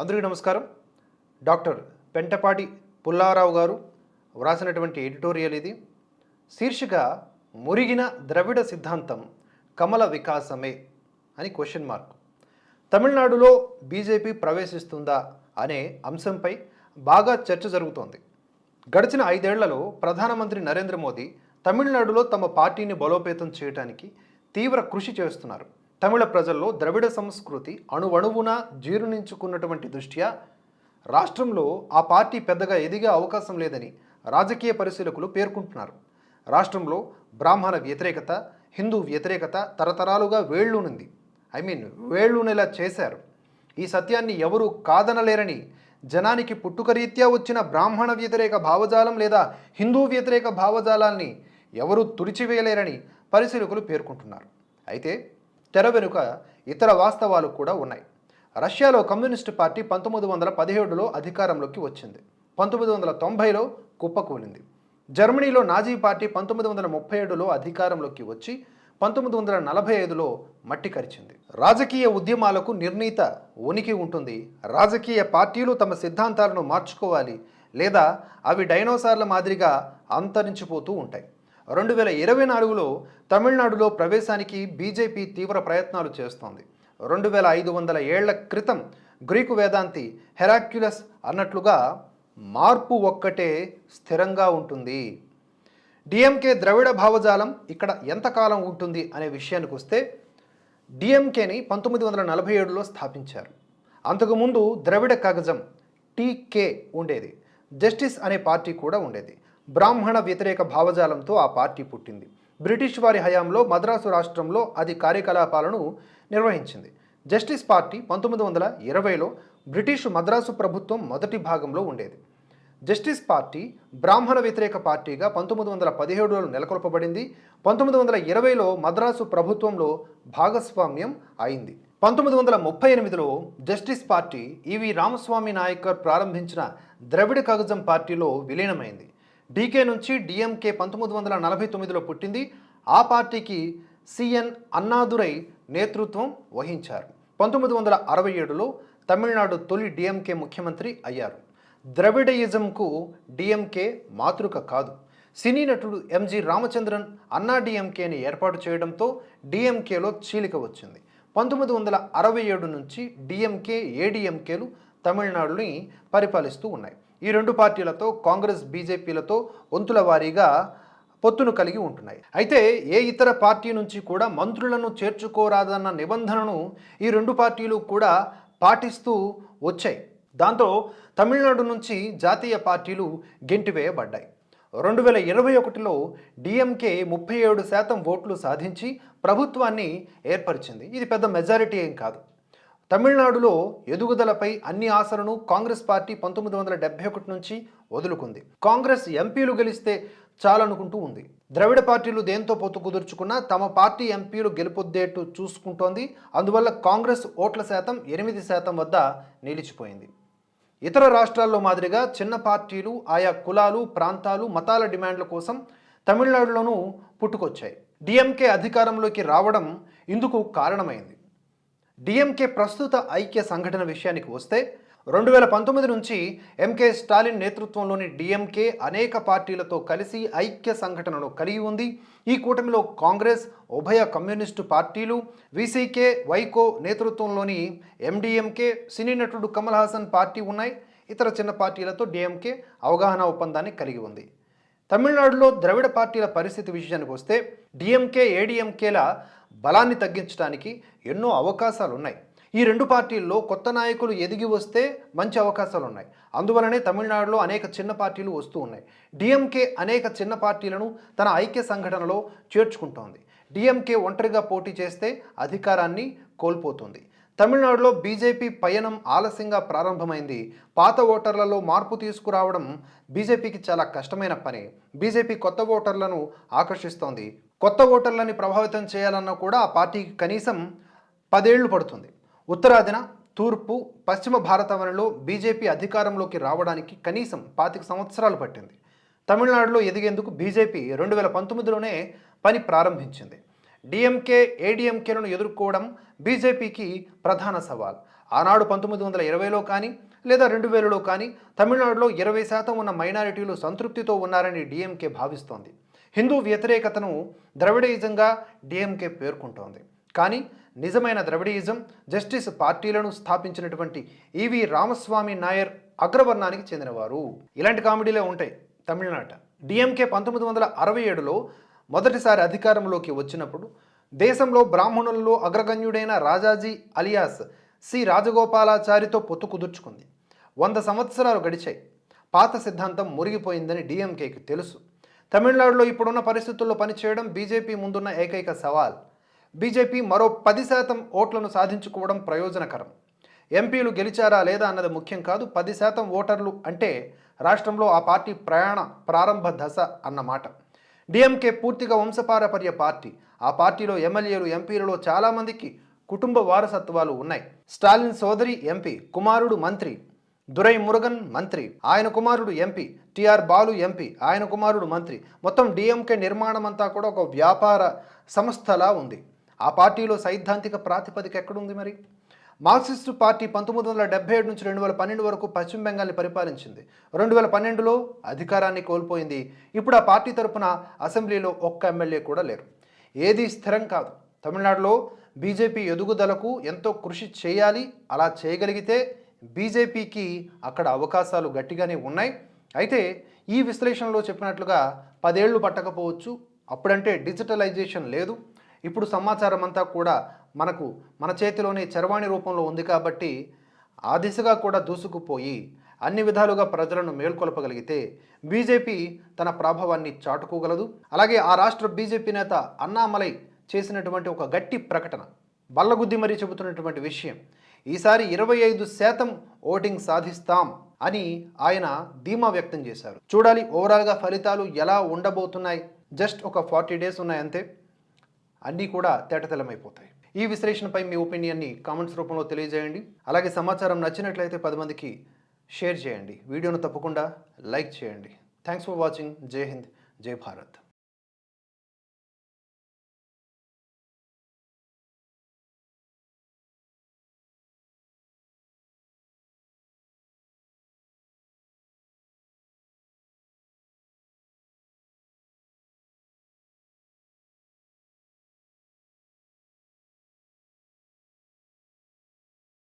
అందరికీ నమస్కారం. డాక్టర్ పెంటపాటి పుల్లారావు గారు వ్రాసినటువంటి ఎడిటోరియల్ ఇది. శీర్షిక మురిగిన ద్రవిడ సిద్ధాంతం కమల వికాసమే అని క్వశ్చన్ మార్క్. తమిళనాడులో బీజేపీ ప్రవేశిస్తుందా అనే అంశంపై బాగా చర్చ జరుగుతోంది. గడిచిన ఐదేళ్ళలో ప్రధానమంత్రి నరేంద్ర మోదీ తమిళనాడులో తమ పార్టీని బలోపేతం చేయడానికి తీవ్ర కృషి చేస్తున్నారు. తమిళ ప్రజల్లో ద్రవిడ సంస్కృతి అణువణువున జీర్ణించుకున్నటువంటి దృష్ట్యా రాష్ట్రంలో ఆ పార్టీ పెద్దగా ఎదిగే అవకాశం లేదని రాజకీయ పరిశీలకులు పేర్కొంటున్నారు. రాష్ట్రంలో బ్రాహ్మణ వ్యతిరేకత హిందూ వ్యతిరేకత తరతరాలుగా వేళ్ళూనుంది. ఐ మీన్ వేళ్ళూనేలా చేశారు. ఈ సత్యాన్ని ఎవరూ కాదనలేరని జనానికి పుట్టుకరీత్యా వచ్చిన బ్రాహ్మణ వ్యతిరేక భావజాలం లేదా హిందూ వ్యతిరేక భావజాలాల్ని ఎవరూ తుడిచివేయలేరని పరిశీలకులు పేర్కొంటున్నారు. అయితే తెర వెనుక ఇతర వాస్తవాలు కూడా ఉన్నాయి. రష్యాలో కమ్యూనిస్టు పార్టీ పంతొమ్మిది వందల పదిహేడులో అధికారంలోకి వచ్చింది. పంతొమ్మిది వందల తొంభైలో కుప్పకూలింది జర్మనీలో నాజీ పార్టీ పంతొమ్మిది వందల ముప్పై ఏడులో అధికారంలోకి వచ్చి పంతొమ్మిది వందల నలభై ఐదులో మట్టి కరిచింది. రాజకీయ ఉద్యమాలకు నిర్ణీత ఉనికి ఉంటుంది. రాజకీయ పార్టీలు తమ సిద్ధాంతాలను మార్చుకోవాలి లేదా అవి డైనోసార్ల మాదిరిగా అంతరించిపోతూ ఉంటాయి. రెండు వేల ఇరవై నాలుగులో తమిళనాడులో ప్రవేశానికి బీజేపీ తీవ్ర ప్రయత్నాలు చేస్తోంది. రెండు వేల ఐదు వందల ఏళ్ళ క్రితం గ్రీకు వేదాంతి హెరాక్యులస్ అన్నట్లుగా మార్పు ఒక్కటే స్థిరంగా ఉంటుంది. డిఎంకే ద్రవిడ భావజాలం ఇక్కడ ఎంతకాలం ఉంటుంది అనే విషయానికి వస్తే డిఎంకేని పంతొమ్మిది వందల నలభై ఏడులో స్థాపించారు. అంతకుముందు ద్రవిడ కగజం టీకే ఉండేది. జస్టిస్ అనే పార్టీ కూడా ఉండేది. బ్రాహ్మణ వ్యతిరేక భావజాలంతో ఆ పార్టీ పుట్టింది. బ్రిటిష్ వారి హయాంలో మద్రాసు రాష్ట్రంలో అది కార్యకలాపాలను నిర్వహించింది. జస్టిస్ పార్టీ పంతొమ్మిది వందల ఇరవైలో బ్రిటిష్ మద్రాసు ప్రభుత్వం మొదటి భాగంలో ఉండేది. జస్టిస్ పార్టీ బ్రాహ్మణ వ్యతిరేక పార్టీగా పంతొమ్మిది వందల పదిహేడులో నెలకొల్పబడింది. పంతొమ్మిది వందల ఇరవైలో మద్రాసు ప్రభుత్వంలో భాగస్వామ్యం అయింది. పంతొమ్మిది వందల ముప్పై ఎనిమిదిలో Justice party E V Ramaswamy Naicker ప్రారంభించిన ద్రవిడ కగజం పార్టీలో విలీనమైంది. డీకే నుంచి డిఎంకే పంతొమ్మిది వందల నలభై తొమ్మిదిలో పుట్టింది. ఆ పార్టీకి సిఎన్ అన్నాదురై నేతృత్వం వహించారు. పంతొమ్మిది వందల అరవై ఏడులో తమిళనాడు తొలి డిఎంకే ముఖ్యమంత్రి అయ్యారు. ద్రవిడయిజంకు డిఎంకే మాతృక కాదు. సినీ నటుడు ఎంజి రామచంద్రన్ అన్నా డిఎంకేని ఏర్పాటు చేయడంతో డిఎంకేలో చీలిక వచ్చింది. పంతొమ్మిది వందల అరవై ఏడు నుంచి డిఎంకే ఏడిఎంకేలు తమిళనాడుని పరిపాలిస్తూ ఉన్నాయి. ఈ రెండు పార్టీలతో కాంగ్రెస్ బీజేపీలతో వంతుల వారీగా పొత్తును కలిగి ఉంటున్నాయి. అయితే ఏ ఇతర పార్టీ నుంచి కూడా మంత్రులను చేర్చుకోరాదన్న నిబంధనను ఈ రెండు పార్టీలు కూడా పాటిస్తూ వచ్చాయి. దాంతో తమిళనాడు నుంచి జాతీయ పార్టీలు గెంటివేయబడ్డాయి. రెండు వేల ఇరవై ఒకటిలో డిఎంకే ముప్పై ఏడు శాతం ఓట్లు సాధించి ప్రభుత్వాన్ని ఏర్పరిచింది. ఇది పెద్ద మెజారిటీ ఏం కాదు. తమిళనాడులో ఎదుగుదలపై అన్ని ఆశలను కాంగ్రెస్ పార్టీ పంతొమ్మిది వందల డెబ్బై ఒకటి నుంచి వదులుకుంది. కాంగ్రెస్ ఎంపీలు గెలిస్తే చాలనుకుంటూ ఉంది. ద్రవిడ పార్టీలు దేంతో పొత్తు కుదుర్చుకున్నా తమ పార్టీ ఎంపీలు గెలుపొద్దేట్టు చూసుకుంటోంది. అందువల్ల కాంగ్రెస్ ఓట్ల శాతం ఎనిమిది శాతం వద్ద నిలిచిపోయింది. ఇతర రాష్ట్రాల్లో మాదిరిగా చిన్న పార్టీలు ఆయా కులాలు ప్రాంతాలు మతాల డిమాండ్ల కోసం తమిళనాడులోనూ పుట్టుకొచ్చాయి. డిఎంకే అధికారంలోకి రావడం ఇందుకు కారణమైంది. డిఎంకే ప్రస్తుత ఐక్య సంఘటన విషయానికి వస్తే రెండు వేల పంతొమ్మిది నుంచి ఎంకే స్టాలిన్ నేతృత్వంలోని డిఎంకే అనేక పార్టీలతో కలిసి ఐక్య సంఘటనను కలిగి ఉంది. ఈ కూటమిలో కాంగ్రెస్ ఉభయ కమ్యూనిస్టు పార్టీలు విసికే వైకో నేతృత్వంలోని ఎండిఎంకే సినీ నటుడు కమల్ హాసన్ పార్టీ ఉన్నాయి. ఇతర చిన్న పార్టీలతో డిఎంకే అవగాహన ఒప్పందాన్ని కలిగి ఉంది. తమిళనాడులో ద్రవిడ పార్టీల పరిస్థితి విషయానికి వస్తే డిఎంకే ఏడిఎంకేల బలాన్ని తగ్గించడానికి ఎన్నో అవకాశాలు ఉన్నాయి ఈ రెండు పార్టీల్లో కొత్త నాయకులు ఎదిగి వస్తే మంచి అవకాశాలు ఉన్నాయి అందువలనే తమిళనాడులో అనేక చిన్న పార్టీలు వస్తూ ఉన్నాయి. డిఎంకే అనేక చిన్న పార్టీలను తన ఐక్య సంఘటనలో చేర్చుకుంటోంది. డిఎంకే ఒంటరిగా పోటీ చేస్తే అధికారాన్ని కోల్పోతుంది. తమిళనాడులో బీజేపీ పయనం ఆలస్యంగా ప్రారంభమైంది. పాత ఓటర్లలో మార్పు తీసుకురావడం బీజేపీకి చాలా కష్టమైన పని. బీజేపీ కొత్త ఓటర్లను ఆకర్షిస్తోంది. కొత్త ఓటర్లని ప్రభావితం చేయాలన్నా కూడా ఆ పార్టీకి కనీసం పదేళ్ళు పడుతుంది. ఉత్తరాదిన తూర్పు పశ్చిమ భారతవనిలో బీజేపీ అధికారంలోకి రావడానికి కనీసం పాతిక సంవత్సరాలు పట్టింది. తమిళనాడులో ఎదిగేందుకు బీజేపీ రెండు వేల పంతొమ్మిదిలోనే పని ప్రారంభించింది. డిఎంకే ఏడిఎంకేలను ఎదుర్కోవడం బీజేపీకి ప్రధాన సవాల్. ఆనాడు పంతొమ్మిది వందల ఇరవైలో కానీ లేదా రెండు వేలలో కానీ తమిళనాడులో ఇరవై శాతం ఉన్న మైనారిటీలు సంతృప్తితో ఉన్నారని డిఎంకే భావిస్తోంది. హిందూ వ్యతిరేకతను ద్రవిడయిజంగా డిఎంకే పేర్కొంటోంది. కానీ నిజమైన ద్రవిడయిజం జస్టిస్ పార్టీలను స్థాపించినటువంటి ఈవి రామస్వామి నాయర్ అగ్రవర్ణానికి చెందినవారు. ఇలాంటి కామెడీలే ఉంటాయి తమిళనాట. డిఎంకే పంతొమ్మిది వందల అరవై ఏడులో మొదటిసారి అధికారంలోకి వచ్చినప్పుడు దేశంలో బ్రాహ్మణులలో అగ్రగణ్యుడైన రాజాజీ అలియాస్ సి. రాజగోపాలాచారితో పొత్తు కుదుర్చుకుంది. వంద సంవత్సరాలు గడిచాయి. పాత సిద్ధాంతం మురిగిపోయిందని డిఎంకేకి తెలుసు. తమిళనాడులో ఇప్పుడున్న పరిస్థితుల్లో పనిచేయడం బీజేపీ ముందున్న ఏకైక సవాల్. బీజేపీ మరో పది శాతం ఓట్లను సాధించుకోవడం ప్రయోజనకరం. ఎంపీలు గెలిచారా లేదా అన్నది ముఖ్యం కాదు పది శాతం ఓటర్లు అంటే రాష్ట్రంలో ఆ పార్టీ ప్రయాణ ప్రారంభ దశ అన్నమాట. డిఎంకే పూర్తిగా వంశపారపర్య పార్టీ. ఆ పార్టీలో ఎమ్మెల్యేలు ఎంపీలలో చాలామందికి కుటుంబ వారసత్వాలు ఉన్నాయి. స్టాలిన్ సోదరి ఎంపీ కుమారుడు మంత్రి దురై మురుగన్ మంత్రి ఆయన కుమారుడు ఎంపీ టిఆర్ బాలు ఎంపీ ఆయన కుమారుడు మంత్రి. మొత్తం డిఎంకే నిర్మాణం అంతా కూడా ఒక వ్యాపార సంస్థలా ఉంది. ఆ పార్టీలో సైద్ధాంతిక ప్రాతిపదిక ఎక్కడుంది మరి? మార్క్సిస్టు పార్టీ పంతొమ్మిది వందల డెబ్బై ఏడు నుంచి రెండు వేల పన్నెండు వరకు పశ్చిమ బెంగాల్ని పరిపాలించింది. రెండు వేల పన్నెండులో అధికారాన్ని కోల్పోయింది. ఇప్పుడు ఆ పార్టీ తరపున అసెంబ్లీలో ఒక్క ఎమ్మెల్యే కూడా లేరు. ఏది స్థిరం కాదు. తమిళనాడులో బీజేపీ ఎదుగుదలకు ఎంతో కృషి చేయాలి అలా చేయగలిగితే బీజేపీకి అక్కడ అవకాశాలు గట్టిగానే ఉన్నాయి. అయితే ఈ విశ్లేషణలో చెప్పినట్లుగా పదేళ్ళు పట్టకపోవచ్చు. అప్పుడంటే డిజిటలైజేషన్ లేదు. ఇప్పుడు సమాచారం అంతా కూడా మనకు మన చేతిలోనే చరవాణి రూపంలో ఉంది కాబట్టి ఆ దిశగా కూడా దూసుకుపోయి అన్ని విధాలుగా ప్రజలను మేల్కొల్పగలిగితే బీజేపీ తన ప్రభావాన్ని చాటుకోగలదు. అలాగే ఆ రాష్ట్ర బీజేపీ నేత అన్నామలై చేసినటువంటి ఒక గట్టి ప్రకటన బల్లగుద్ది మరీ చెబుతున్నటువంటి విషయం ఈసారి ఇరవై ఐదు శాతం ఓటింగ్ సాధిస్తాం అని ఆయన ధీమా వ్యక్తం చేశారు. చూడాలి ఓవరాల్గా ఫలితాలు ఎలా ఉండబోతున్నాయి. జస్ట్ ఒక ఫార్టీ డేస్ ఉన్నాయి అంతే అన్నీ కూడా తేటతెల్లమైపోతాయి. ఈ విశ్లేషణపై మీ ఒపీనియన్ని కామెంట్స్ రూపంలో తెలియజేయండి. అలాగే సమాచారం నచ్చినట్లయితే పది మందికి షేర్ చేయండి. వీడియోను తప్పకుండా లైక్ చేయండి. Thanks for watching. జై హింద్. జై భారత్.